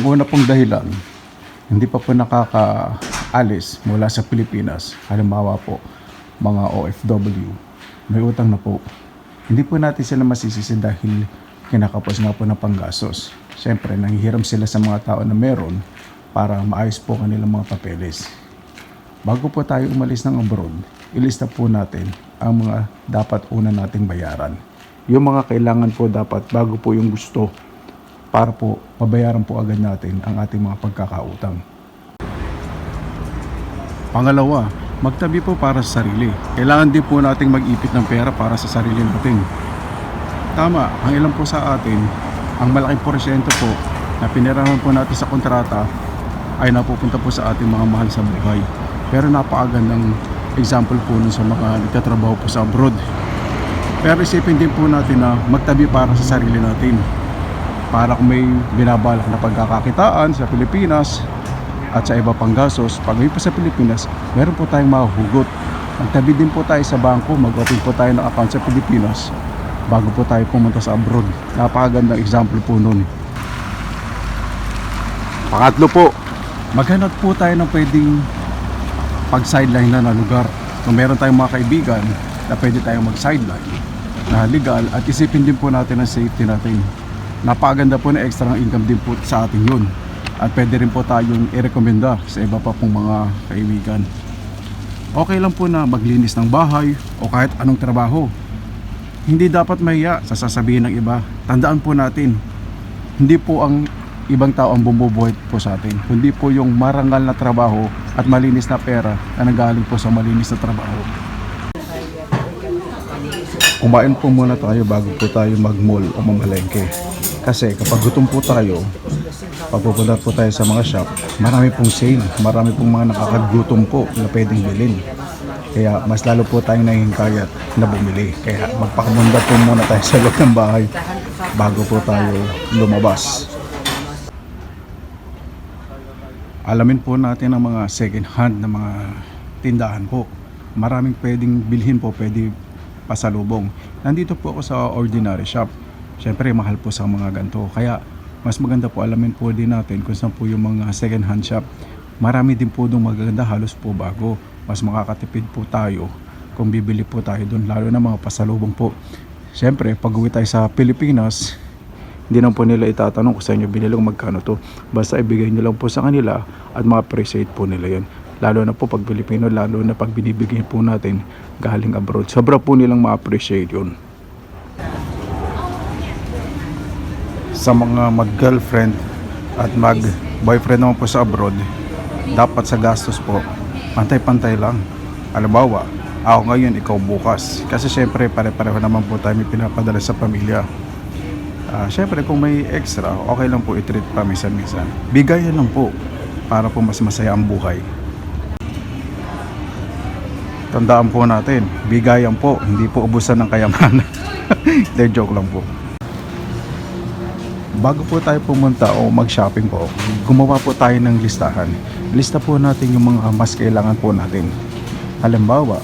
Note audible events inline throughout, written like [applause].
Ang una pong dahilan, hindi pa po nakakaalis mula sa Pilipinas. Halimbawa po, mga OFW, may utang na po. Hindi po natin sila masisisi dahil kinakapos nga po ng panggasos. Siyempre, nanghihiram sila sa mga tao na meron para maayos po kanilang mga papeles. Bago po tayo umalis ng abroad, ilista po natin ang mga dapat una nating bayaran. Yung mga kailangan po dapat bago po yung gusto para po mabayaran po agad natin ang ating mga pagkakautang. Pangalawa, magtabi po para sa sarili. Kailangan din po nating mag-ipit ng pera para sa sarili natin. Tama, ang ilan po sa atin, ang malaking porsyento po na pinirahan po natin sa kontrata ay napupunta po sa ating mga mahal sa buhay. Pero napakagandang example po nun sa mga nagtatrabaho po sa abroad. Pero isipin din po natin na magtabi para sa sarili natin. Para kung may binabalak na pagkakakitaan sa Pilipinas at sa iba pang gastos, pag may pa sa Pilipinas, meron po tayong mahuhugot. Magtabi din po tayo sa bangko, mag-open po tayo ng account sa Pilipinas bago po tayo pumunta sa abroad. Napakagandang example po nun. Pangatlo po, maghanap po tayo ng pwedeng pag-sideline na na lugar. Kung meron tayong mga kaibigan na pwede tayong mag-sideline na legal at isipin din po natin ang safety natin. Napakaganda po na extra income din po sa atin yun. At pwede rin po tayong i-recommenda sa iba pa pong mga kaibigan. Okay lang po na maglinis ng bahay o kahit anong trabaho. Hindi dapat mahiya sa sasabihin ng iba. Tandaan po natin, hindi po ang ibang tao ang bumubuhay po sa atin. Kundi po yung marangal na trabaho at malinis na pera na nagaling po sa malinis na trabaho. Kumain po muna tayo bago po tayo mag-mall o mamalengke. Kasi kapag gutom po tayo, pagpupunta po tayo sa mga shop, marami pong sale, marami pong mga nakakagutom po na pwedeng bilhin. Kaya mas lalo po tayong nahihingkayat na bumili. Kaya magpakamunda po muna tayo sa loob ng bahay bago po tayo lumabas. Alamin po natin ang mga second hand na mga tindahan po. Maraming pwedeng bilhin po, pwede pasalubong. Nandito po ako sa ordinary shop. Siyempre, mahal po sa mga ganito. Kaya, mas maganda po alamin po din natin kung saan po yung mga second hand shop. Marami din po doon magaganda, halos po bago. Mas makakatipid po tayo kung bibili po tayo doon, lalo na mga pasalubong po. Siyempre, pag uwi tayo sa Pilipinas, hindi naman po nila itatanong kung saan nyo binili kung magkano to. Basta ibigay nyo lang po sa kanila at ma-appreciate po nila yun. Lalo na po pag Pilipino, lalo na pag binibigay po natin galing abroad. Sobra po nilang ma-appreciate yun. Sa mga mag-girlfriend at mag-boyfriend naman po sa abroad, dapat sa gastos po, pantay-pantay lang. Halimbawa, ako ngayon, ikaw bukas. Kasi syempre, pare-pareho naman po tayo may pinapadala sa pamilya. Ah, syempre kung may extra, okay lang po i-treat pa minsan-minsan. Bigayan lang po para po mas masaya ang buhay. Tandaan po natin, bigayan po, hindi po ubusan ng kayamanan. [laughs] De joke lang po. Bago po tayo pumunta o mag-shopping po, gumawa po tayo ng listahan. Lista po natin yung mga mas kailangan po natin. Halimbawa,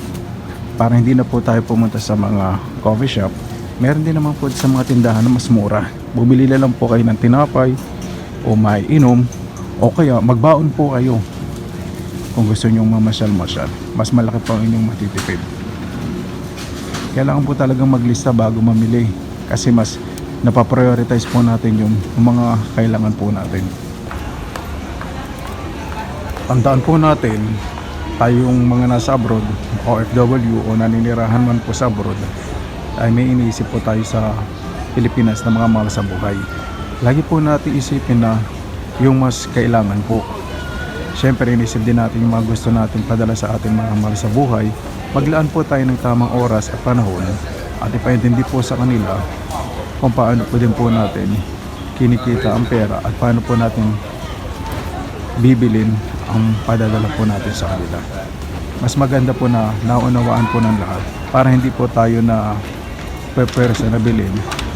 para hindi na po tayo pumunta sa mga coffee shop, meron din naman po sa mga tindahan na mas mura. Bumili na lang po kayo ng tinapay o may inom o kaya magbaon po kayo kung gusto nyo mamasyal-masyal. Mas malaki po ang inyong matitipid. Kailangan po talagang maglista bago mamili kasi mas napaprioritize po natin yung mga kailangan po natin. Tandaan po natin, tayong mga nasa abroad, OFW o naninirahan man po sa abroad, ay may iniisip po tayo sa Pilipinas na mga mahal sa buhay. Lagi po natin isipin na yung mas kailangan po. Siyempre, inisip din natin yung mga gusto natin padala sa ating mga mahal sa buhay. Maglaan po tayo ng tamang oras at panahon at ipaintindi po sa kanila kung paano po din po natin kinikita ang pera at paano po natin bibilin ang padadala po natin sa kanila. Mas maganda po na naunawaan po ng lahat para hindi po tayo na pwepwersa na bilhin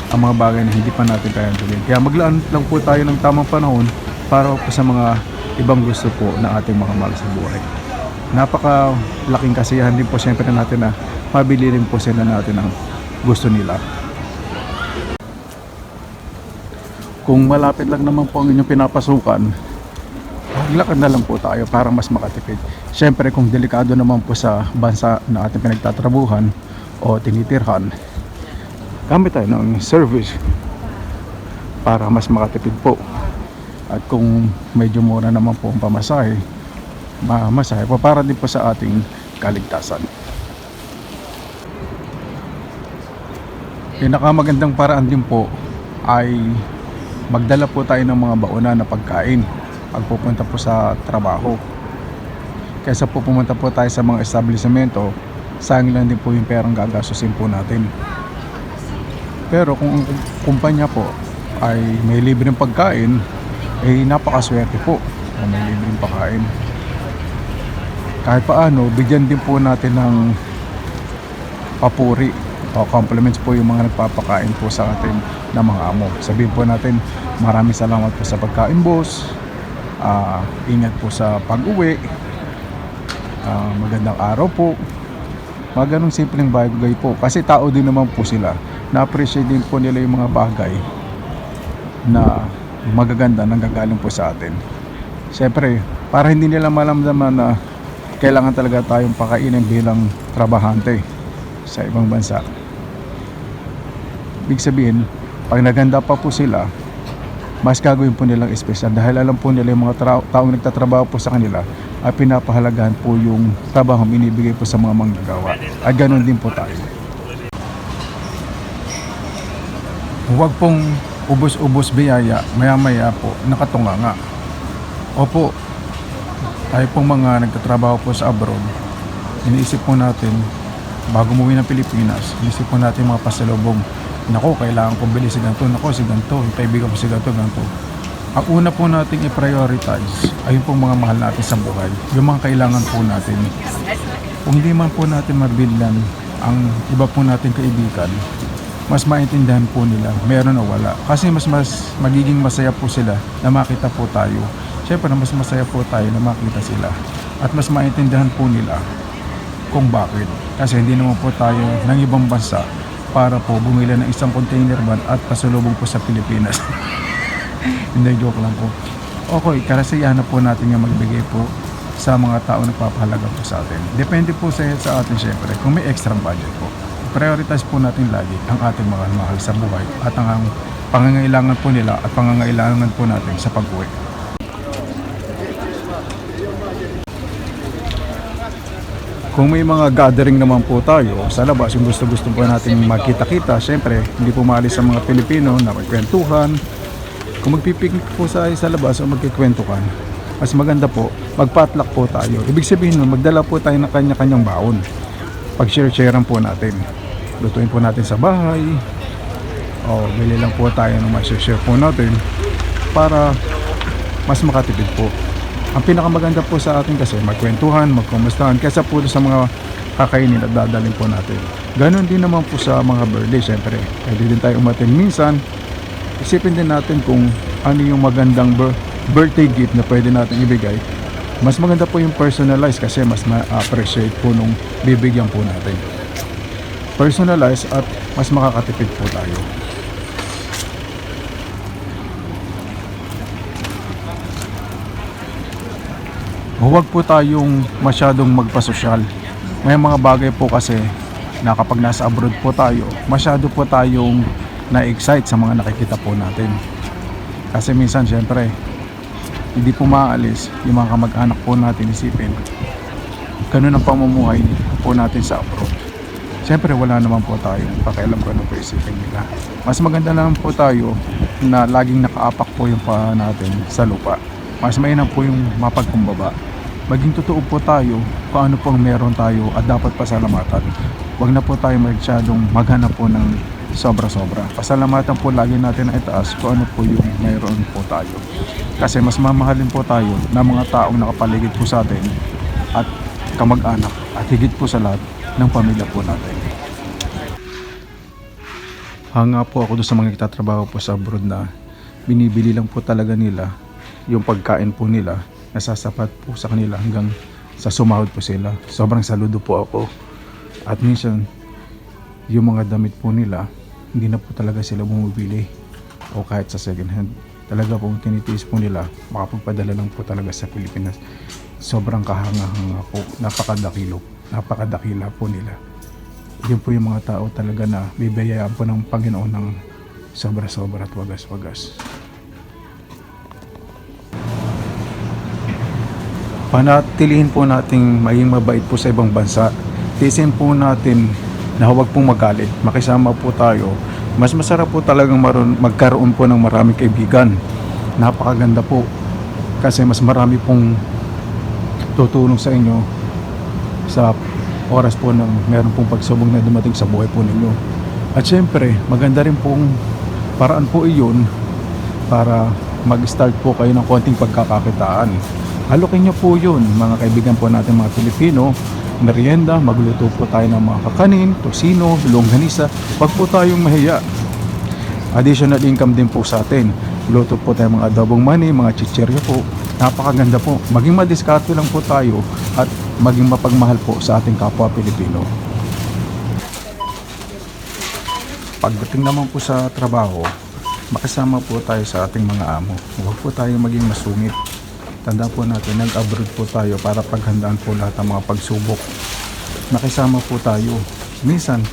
ang mga bagay na hindi pa natin kayang bilhin. Kaya maglaan lang po tayo ng tamang panahon para po sa mga ibang gusto po na ating mga mahal sa buhay. Napaka laking kasiyahan din po siyempre natin na mabili rin po sila natin ang gusto nila. kung malapit lang naman po ang inyong pinapasukan, maglakad na lang po tayo para mas makatipid. Siyempre kung delikado naman po sa bansa na ating pinagtatrabuhan o tinitirhan, gamit tayo ng service para mas makatipid po. At kung medyo mura naman po ang pamasahe, mamasahe po para din po sa ating kaligtasan. Pinakamagandang paraan din po ay magdala po tayo ng mga baona na pagkain pag pupunta po sa trabaho. Kaysa po pumunta po tayo sa mga establishmento, sayang lang din po yung perang gagastusin po natin. Pero kung ang kumpanya po ay may libreng pagkain, eh napakaswerte po na may libreng pagkain. Kahit paano, bigyan din po natin ng papuri o compliments po yung mga nagpapakain po sa atin ng mga amo. Sabihin po natin, maraming salamat po sa pagkain boss. Ah, ingat po sa pag-uwi. Ah, magandang araw po. Mga ganong simpleng bagay po. Kasi tao din naman po sila. Na-appreciate din po nila yung mga bagay na magaganda nanggagaling po sa atin. Siyempre, para hindi nila malamdaman na kailangan talaga tayong pakainin bilang trabahante sa ibang bansa. Ibig sabihin, pag naganda pa po sila, mas gagawin po nilang espesyal dahil alam po nila yung mga tra- taong nagtatrabaho po sa kanila ay pinapahalagahan po yung trabaho binibigay po sa mga manggagawa. At ganun din po tayo. Huwag pong ubos-ubos biyaya, maya-maya po, nakatunga nga. Opo, tayo pong mga nagtatrabaho po sa abroad, iniisip po natin, bago umuwi ng Pilipinas, iniisip po natin mga pasalubong. Nako, kailangan kong bili si ganito. Nako, si ganito. Yung kaibigan ko si ganito, ganito. Ang una po nating i-prioritize ay yung pong mga mahal natin sa buhay. Yung mga kailangan po natin. Kung hindi man po natin mabilhan ang iba po nating kaibigan, mas maintindihan po nila meron o wala. Kasi mas mas magiging masaya po sila na makita po tayo. Siyempre, mas masaya po tayo na makita sila. At mas maintindihan po nila kung bakit. Kasi hindi naman po tayo ng ibang bansa para po bumili ng isang container van at pasalubong po sa Pilipinas. [laughs] hindi, joke lang po. Okay, karasiyahan na po natin yung magbigay po sa mga tao na papahalaga po sa atin. Depende po sa, sa atin syempre kung may extra budget po. Prioritize po natin lagi ang ating mga mahal sa buhay at ang pangangailangan po nila at pangangailangan po natin sa pag-uwi. Kung may mga gathering naman po tayo sa labas, yung gusto-gusto po natin magkita-kita, syempre, hindi po maalis sa mga Pilipino na magkwentuhan. Kung magpipiknik po sa, sa labas o magkikwentuhan, mas maganda po, magpatlock po tayo. Ibig sabihin nun, magdala po tayo ng kanya-kanyang baon. Pag-share-sharean po natin. Lutuin po natin sa bahay. O bili lang po tayo ng ma-share po natin para mas makatipid po. Ang pinakamaganda po sa atin kasi magkwentuhan, magkumustahan kaysa po sa mga kakainin at dadalhin po natin. Ganon din naman po sa mga birthday syempre. Pwede din tayo umatin minsan. Isipin din natin kung ano yung magandang bir- birthday gift na pwede natin ibigay. Mas maganda po yung personalized kasi mas ma-appreciate po nung bibigyan po natin. Personalized at mas makakatipid po tayo. huwag po tayong masyadong magpasosyal. May mga bagay po kasi na kapag nasa abroad po tayo, masyado po tayong na-excite sa mga nakikita po natin. Kasi minsan syempre, hindi po maalis yung mga kamag-anak po natin isipin. Ganun ang pamumuhay po natin sa abroad. Siyempre wala naman po tayo pakialam ko ano po isipin nila. Mas maganda naman po tayo na laging nakaapak po yung pa natin sa lupa. Mas mainam po yung mapagkumbaba. Maging totoo po tayo kung ano pong meron tayo at dapat pasalamatan. Huwag na po tayo masyadong maghanap po ng sobra-sobra. Pasalamatan po lagi natin na itaas kung ano po yung mayroon po tayo. Kasi mas mamahalin po tayo ng mga taong nakapaligid po sa atin at kamag-anak at higit po sa lahat ng pamilya po natin. Hanga po ako doon sa mga nagtatrabaho po sa abroad na binibili lang po talaga nila yung pagkain po nila nasasapat po sa kanila hanggang sa sumahod po sila. Sobrang saludo po ako. At minsan, yung mga damit po nila, hindi na po talaga sila bumibili. o kahit sa second hand. Talaga po tinitiis po nila makapagpadala lang po talaga sa Pilipinas. Sobrang kahanga-hanga po, napakadakilo, napakadakila po nila. Yun po yung mga tao talaga na bibiyayaan po ng Panginoon ng sobra-sobra at wagas-wagas. panatilihin po nating maging mabait po sa ibang bansa. Tiisin po natin na huwag pong magalit. Makisama po tayo. Mas masarap po talagang maroon, magkaroon po ng maraming kaibigan. Napakaganda po. Kasi mas marami pong tutulong sa inyo sa oras po ng meron pong pagsubok na dumating sa buhay po ninyo. At syempre, maganda rin pong paraan po iyon para mag-start po kayo ng konting pagkakakitaan. Halokin nyo po yun, mga kaibigan po natin mga Pilipino. Merienda, magluto po tayo ng mga kakanin, tosino, longganisa. Huwag po tayong mahiya. Additional income din po sa atin. Luto po tayo mga adobong mani, mga chicherya po. Napakaganda po. Maging madiskarte lang po tayo at maging mapagmahal po sa ating kapwa Pilipino. Pagdating naman po sa trabaho, makasama po tayo sa ating mga amo. Huwag po tayo maging masungit. Tanda po natin, nag-abroad po tayo para paghandaan po lahat ng mga pagsubok. Nakisama po tayo. Minsan,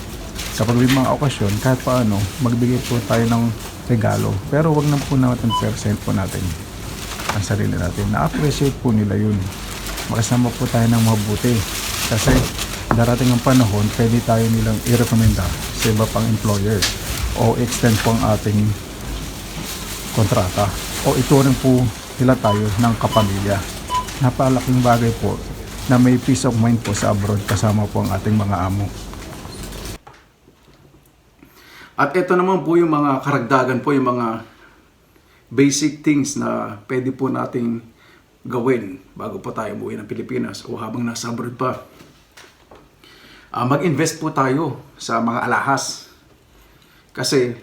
kapag may mga okasyon, kahit paano, magbigay po tayo ng regalo. Pero wag na po natin percent po natin ang sarili natin. Na-appreciate po nila yun. Makasama po tayo ng mabuti. Kasi darating ang panahon, pwede tayo nilang i-recommenda sa iba pang employer o extend po ang ating kontrata o ituring po nila tayo ng kapamilya. Napalaking bagay po na may peace of mind po sa abroad kasama po ang ating mga amo. At ito naman po yung mga karagdagan po, yung mga basic things na pwede po nating gawin bago po tayo umuwi ng Pilipinas o habang nasa abroad pa. Ah, mag-invest po tayo sa mga alahas. Kasi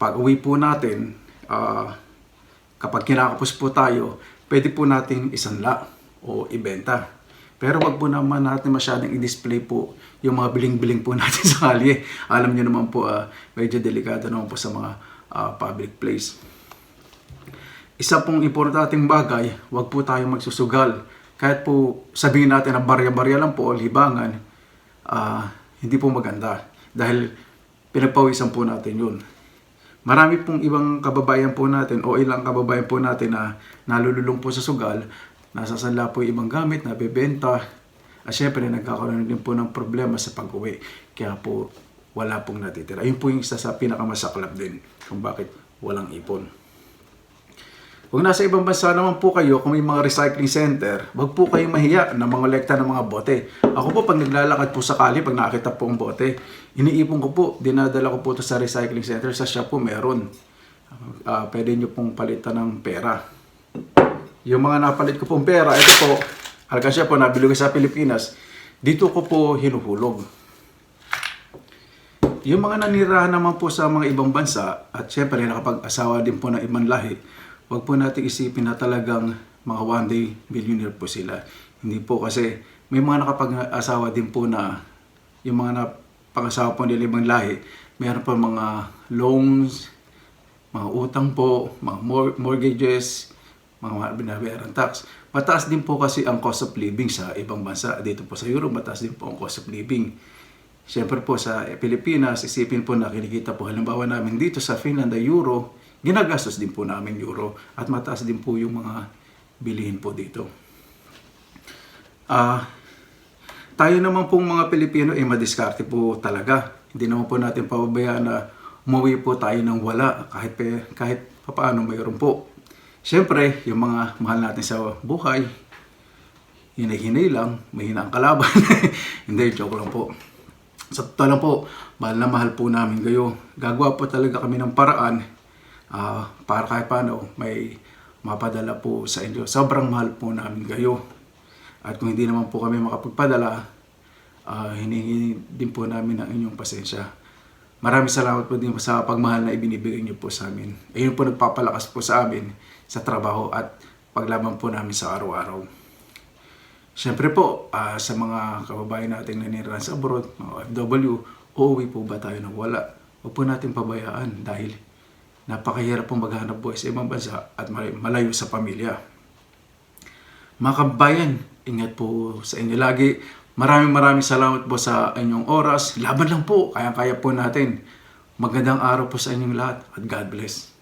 pag uwi po natin, ah, kapag kinakapos po tayo, pwede po natin isanla o ibenta. Pero wag po naman natin masyadong i-display po yung mga biling-biling po [laughs] natin sa kalye. Alam niyo naman po, ah, medyo delikado naman po sa mga ah, public place. Isa pong importanteng bagay, wag po tayong magsusugal. Kahit po sabihin natin na barya-barya lang po o libangan, ah, hindi po maganda. Dahil pinagpawisan po natin yun. Marami pong ibang kababayan po natin o ilang kababayan po natin na nalululong po sa sugal, nasasanla po ibang gamit, nabebenta, at syempre nagkakaroon din po ng problema sa pag-uwi. Kaya po wala pong natitira. Ayun po yung isa sa pinakamasaklap din kung bakit walang ipon. Kung nasa ibang bansa naman po kayo, kung may mga recycling center, wag po kayong mahiya na mangolekta ng mga bote. Ako po, pag naglalakad po sakali, pag nakakita po ang bote, iniipon ko po, dinadala ko po ito sa recycling center. Sa shop po meron. Ah, pwede nyo pong palitan ng pera. Yung mga napalit ko pong pera, ito po, alkansya po, nabili ko sa Pilipinas, dito ko po hinuhulog. Yung mga nanirahan naman po sa mga ibang bansa, at syempre nakapag-asawa din po ng ibang lahi, wag po natin isipin na talagang mga one day millionaire po sila. Hindi po kasi may mga nakapag-asawa din po na yung mga napag-asawa po nila ibang lahi, meron po mga loans, mga utang po, mga mor- mortgages, mga binabayaran tax. Mataas din po kasi ang cost of living sa ibang bansa. Dito po sa Europe, mataas din po ang cost of living. Siyempre po sa Pilipinas, isipin po na kinikita po halimbawa namin dito sa Finland ay euro, ginagastos din po namin euro at mataas din po yung mga bilihin po dito. Ah, tayo naman pong mga Pilipino ay madiskarte po talaga. Hindi naman po natin pababayaan na umuwi po tayo ng wala kahit kahit papaano mayroon po. Siyempre, yung mga mahal natin sa buhay, hinay-hinay lang, mahina ang kalaban. [laughs] Hindi, joke lang po. Sa totoo lang po, mahal na mahal po namin kayo. Gagawa po talaga kami ng paraan ah, para kahit paano may mapadala po sa inyo. Sobrang mahal po namin kayo. At kung hindi naman po kami makapagpadala, ah, hinihingi din po namin ang inyong pasensya. Maraming salamat po din sa pagmahal na ibinibigay niyo po sa amin. Ayun po nagpapalakas po sa amin sa trabaho at paglaban po namin sa araw-araw. Siyempre po, ah, sa mga kababayan nating nanirahan sa abroad, mga OFW, uuwi po ba tayo ng wala? Huwag po natin pabayaan dahil napakahirap pong maghanap buhay sa ibang bansa at mal- malayo sa pamilya. Mga kabayan, ingat po sa inyo lagi. Maraming maraming salamat po sa inyong oras. Laban lang po, kaya-kaya po natin. Magandang araw po sa inyong lahat at God bless.